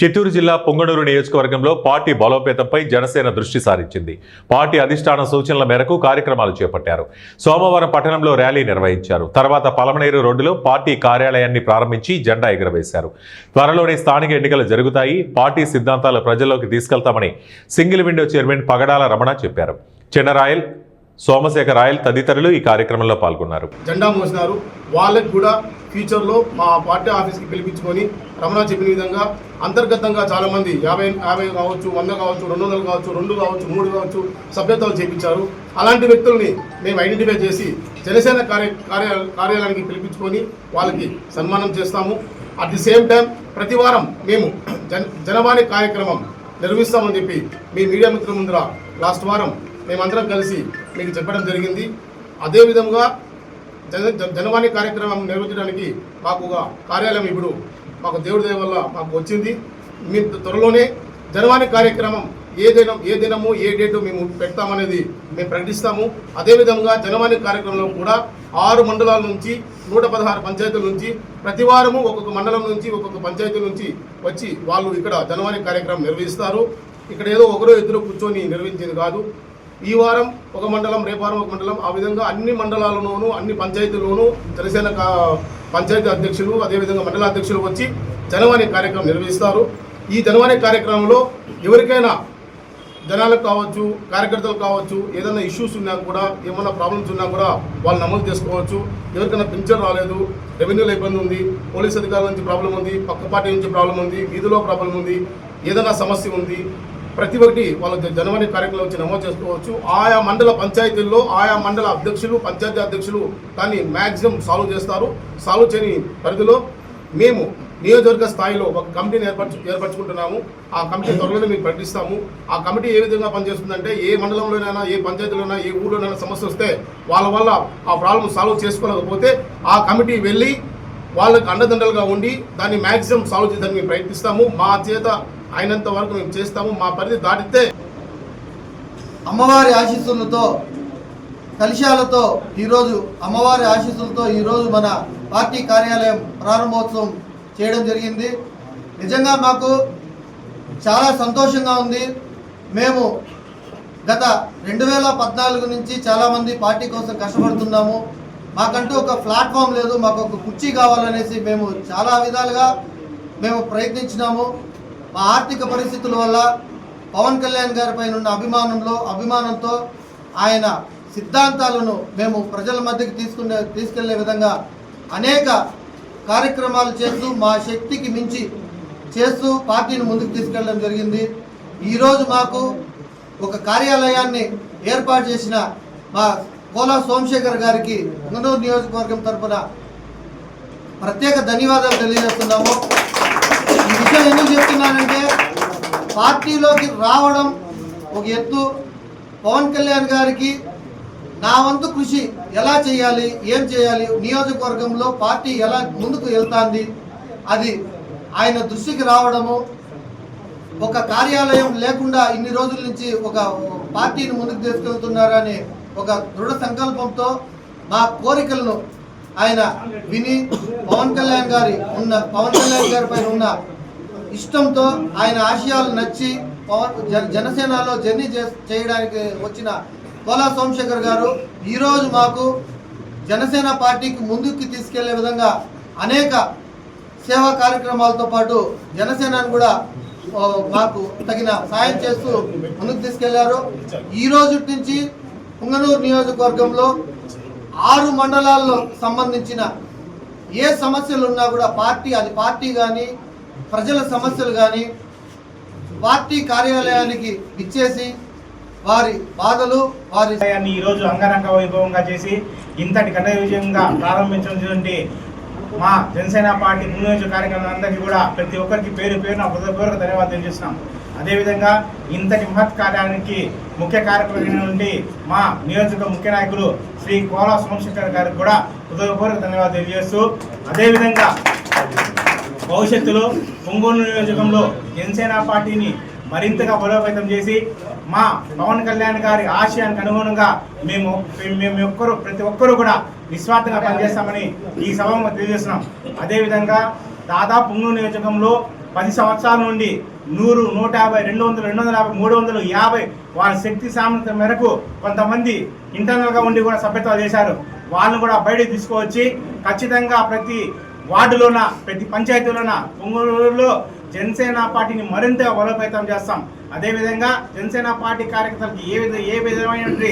చిత్తూరు జిల్లా పొంగనూరు నియోజకవర్గంలో పార్టీ బలోపేతంపై జనసేన దృష్టి సారించింది. పార్టీ అధిష్టాన సూచనల మేరకు కార్యక్రమాలు చేపట్టారు. సోమవారం పట్టణంలో ర్యాలీ నిర్వహించారు. తర్వాత పలమనేరు రోడ్డులో పార్టీ కార్యాలయాన్ని ప్రారంభించి జెండా ఎగురవేశారు. త్వరలోనే స్థానిక ఎన్నికలు జరుగుతాయి. పార్టీ సిద్ధాంతాలు ప్రజల్లోకి తీసుకెళ్తామని single window chairman Pagadala Ramana చెప్పారు. చిన్నరాయల్ సోమశేఖర్ రాయల్ తదితరులు ఈ కార్యక్రమంలో పాల్గొన్నారు. జెండా మోసినారు. వాళ్ళకి కూడా ఫ్యూచర్లో మా పార్టీ ఆఫీస్కి పిలిపించుకొని రమణ చెప్పిన విధంగా అంతర్గతంగా చాలామంది యాభై యాభై కావచ్చు వంద కావచ్చు రెండు వందలు కావచ్చు రెండు కావచ్చు మూడు కావచ్చు సభ్యత్వాలు చేపించారు. అలాంటి వ్యక్తుల్ని మేము ఐడెంటిఫై చేసి జనసేన కార్య కార్య కార్యాలయానికి పిలిపించుకొని వాళ్ళకి సన్మానం చేస్తాము. అట్ ది సేమ్ టైం ప్రతి వారం మేము జన జనవాణి కార్యక్రమం నిర్వహిస్తామని చెప్పి మీ మీడియా మిత్రుల ముందర లాస్ట్ వారం మేమందరం కలిసి మీకు చెప్పడం జరిగింది. అదేవిధంగా జనవాణి కార్యక్రమం నిర్వహించడానికి మాకు ఒక కార్యాలయం ఇప్పుడు మాకు దేవుడి దయ వల్ల మాకు వచ్చింది. మీ త్వరలోనే జనవాణి కార్యక్రమం ఏ దినం ఏ దినము ఏ డేటు మేము పెడతామనేది మేము ప్రకటిస్తాము. అదేవిధంగా జనవాణి కార్యక్రమంలో కూడా ఆరు మండలాల నుంచి నూట పదహారు పంచాయతీల నుంచి ప్రతి వారము ఒక్కొక్క మండలం నుంచి ఒక్కొక్క పంచాయతీ నుంచి వచ్చి వాళ్ళు ఇక్కడ జనవాణి కార్యక్రమం నిర్వహిస్తారు. ఇక్కడ ఏదో ఒకరో ఇద్దరు కూర్చొని నిర్వహించేది కాదు. ఈ వారం ఒక మండలం రేపు వారం ఒక మండలం. ఆ విధంగా అన్ని మండలాలలోనూ అన్ని పంచాయతీల్లోనూ జనసేన కా- పంచాయతీ అధ్యక్షులు అదేవిధంగా మండల అధ్యక్షులు వచ్చి జనవాణి కార్యక్రమం నిర్వహిస్తారు. ఈ జనవాణి కార్యక్రమంలో ఎవరికైనా జనాలకు కావచ్చు కార్యకర్తలకు కావచ్చు ఏదైనా ఇష్యూస్ ఉన్నా కూడా ఏమైనా ప్రాబ్లమ్స్ ఉన్నా కూడా వాళ్ళు నమోదు చేసుకోవచ్చు. ఎవరికైనా పింఛన్ రాలేదు రెవెన్యూలో ఇబ్బంది ఉంది పోలీస్ అధికారుల నుంచి ప్రాబ్లం ఉంది పక్క పార్టీ నుంచి ప్రాబ్లం ఉంది వీధిలో ప్రాబ్లం ఉంది ఏదైనా సమస్య ఉంది ప్రతి ఒక్కటి వాళ్ళ జనవరి కార్యక్రమం వచ్చి నమోదు చేసుకోవచ్చు. ఆయా మండల పంచాయతీల్లో ఆయా మండల అధ్యక్షులు పంచాయతీ అధ్యక్షులు దాన్ని మ్యాక్సిమం సాల్వ్ చేస్తారు. సాల్వ్ చేయని పరిధిలో మేము నియోజకవర్గ స్థాయిలో ఒక కమిటీని ఏర్పరచు ఏర్పరచుకుంటున్నాము. ఆ కమిటీ త్వరలోనే మీకు ప్రకటిస్తాము. ఆ కమిటీ ఏ విధంగా పనిచేస్తుందంటే ఏ మండలంలోనైనా ఏ పంచాయతీలోనైనా ఏ ఊళ్ళోనైనా సమస్య వస్తే వాళ్ళ వల్ల ఆ ప్రాబ్లం సాల్వ్ చేసుకోలేకపోతే ఆ కమిటీ వెళ్ళి వాళ్ళకి అండదండలుగా ఉండి దాన్ని మ్యాక్సిమం సాల్వ్ చేయడానికి మేము ప్రయత్నిస్తాము. మా చేత అయినంత వరకు మేము చేస్తాము మా పరిధి దాటితే అమ్మవారి ఆశీస్సులతో కలిశాలతో ఈరోజు అమ్మవారి ఆశీస్సులతో ఈరోజు మన పార్టీ కార్యాలయం ప్రారంభోత్సవం చేయడం జరిగింది. నిజంగా మాకు చాలా సంతోషంగా ఉంది. మేము గత రెండు వేల పద్నాలుగు నుంచి చాలామంది పార్టీ కోసం కష్టపడుతున్నాము. మాకంటూ ఒక ప్లాట్ఫామ్ లేదు మాకు ఒక కుర్చీ కావాలనేసి మేము చాలా విధాలుగా మేము ప్రయత్నించినాము. మా ఆర్థిక పరిస్థితుల వల్ల పవన్ కళ్యాణ్ గారి పైన ఉన్న అభిమానంలో అభిమానంతో ఆయన సిద్ధాంతాలను మేము ప్రజల మధ్యకి తీసుకునే తీసుకెళ్ళే విధంగా అనేక కార్యక్రమాలు చేస్తూ మా శక్తికి మించి చేస్తూ పార్టీని ముందుకు తీసుకెళ్ళడం జరిగింది. ఈరోజు మాకు ఒక కార్యాలయాన్ని ఏర్పాటు చేసిన మా కోలా సోమశేఖర్ గారికి ఉంగనూరు నియోజకవర్గం తరపున ప్రత్యేక ధన్యవాదాలు తెలియజేస్తున్నాము. చెప్తున్నానంటే పార్టీలోకి రావడం ఒక ఎత్తు. పవన్ కళ్యాణ్ గారికి నా వంతు కృషి ఎలా చేయాలి ఏం చేయాలి నియోజకవర్గంలో పార్టీ ఎలా ముందుకు వెళ్తాంది అది ఆయన దృష్టికి రావడము ఒక కార్యాలయం లేకుండా ఇన్ని రోజుల నుంచి ఒక పార్టీని ముందుకు తీసుకెళ్తున్నారని ఒక దృఢ సంకల్పంతో మా కోరికలను ఆయన విని పవన్ కళ్యాణ్ గారి ఉన్న పవన్ కళ్యాణ్ గారి పైన ఉన్న ఇష్టంతో ఆయన ఆశయాలు నచ్చి పవన్ జన- జనసేనలో జర్నీ చే- చేయడానికి వచ్చిన కోలా సోమశేఖర్ గారు ఈరోజు మాకు జనసేన పార్టీకి ముందుకు తీసుకెళ్ళే విధంగా అనేక సేవా కార్యక్రమాలతో పాటు జనసేనను కూడా మాకు తగిన సాయం చేస్తూ ముందుకు తీసుకెళ్ళారు. ఈ రోజు నుంచి పుంగనూరు నియోజకవర్గంలో ఆరు మండలాల్లో సంబంధించిన ఏ సమస్యలు ఉన్నా కూడా పార్టీ అది పార్టీ కానీ ప్రజల సమస్యలు కానీ పార్టీ కార్యాలయానికి ఇచ్చేసి వారి బాధలు వారి ఈరోజు ఈ రోజు అంగరంగ వైభవంగా చేసి ఇంతటి ఘన విజయంగా ప్రారంభించినటువంటి మా జనసేన పార్టీ ముందు కార్యక్రమాలందరికీ కూడా ప్రతి ఒక్కరికి పేరు పేరున హృదయపూర్వక ధన్యవాదాలు తెలియజేస్తున్నాం అదేవిధంగా ఇంతటి మహత్ కార్యానికి ముఖ్య కార్యక్రమైనటువంటి మా నియోజక ముఖ్య నాయకులు శ్రీ కోలా సోమశేఖర్ గారికి కూడా హృదయపూర్వక ధన్యవాదాలు తెలియజేస్తూ అదేవిధంగా భవిష్యత్తులో ఒంగోలు నియోజకంలో జనసేన పార్టీని మరింతగా బలోపేతం చేసి మా పవన్ కళ్యాణ్ గారి ఆశయానికి అనుగుణంగా మేము మేము ఒక్కరు ప్రతి ఒక్కరూ కూడా నిస్వార్థంగా పనిచేస్తామని ఈ సభ తెలియజేస్తున్నాం. అదేవిధంగా దాదాపు ఒంగోలు నియోజకంలో పది సంవత్సరాల నుండి నూరు నూట యాభై రెండు వందలు రెండు వందల యాభై మూడు వందలు యాభై వాళ్ళ శక్తి సామర్థ్యం మేరకు కొంతమంది ఇంటర్నల్గా ఉండి కూడా సభ్యత్వాలు చేశారు. వాళ్ళని కూడా బయటకు తీసుకువచ్చి ఖచ్చితంగా ప్రతి వార్డులోన ప్రతి పంచాయతీలోన పొంగూరులో జనసేన పార్టీని మరింత బలోపేతం చేస్తాం. అదేవిధంగా జనసేన పార్టీ కార్యకర్తలకు ఏ విధ ఏ విధమైనటువంటి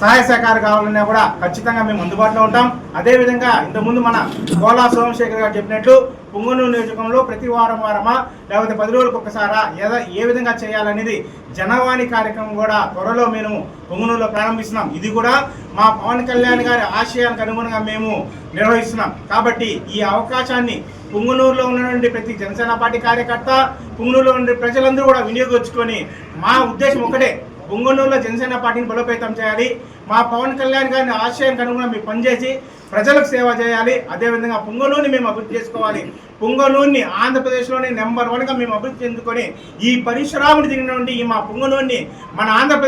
సహాయ సహకారం కావాలన్నా కూడా ఖచ్చితంగా మేము అందుబాటులో ఉంటాం. అదేవిధంగా ఇంతకుముందు మన కోలా సోమశేఖర్ గారు చెప్పినట్లు పొంగనూరు నియోజకంలో ప్రతి వారం వారమా లేకపోతే పది రోజులకు ఒకసారా ఏదో ఏ విధంగా చేయాలనేది జనవాణి కార్యక్రమం కూడా త్వరలో మేము పొంగనూరులో ప్రారంభిస్తున్నాం. ఇది కూడా మా పవన్ కళ్యాణ్ గారి ఆశయానికి అనుగుణంగా మేము నిర్వహిస్తున్నాం. కాబట్టి ఈ అవకాశాన్ని పుంగనూరులో ఉన్నటువంటి ప్రతి జనసేన పార్టీ కార్యకర్త పుంగనూరులో ఉండే ప్రజలందరూ కూడా వినియోగించుకొని మా ఉద్దేశం ఒకటే పుంగనూరులో జనసేన పార్టీని బలోపేతం చేయాలి. మా పవన్ కళ్యాణ్ గారిని ఆశయానికి అనుగుణంగా మేము పనిచేసి ప్రజలకు సేవ చేయాలి. అదేవిధంగా పుంగనూరుని మేము అభివృద్ధి చేసుకోవాలి. పుంగనూరుని ఆంధ్రప్రదేశ్లోని నెంబర్ వన్గా మేము అభివృద్ధి చెందుకొని ఈ పరిశ్రమలు దిగినటువంటి ఈ మా పుంగనూరుని మన ఆంధ్రప్రదేశ్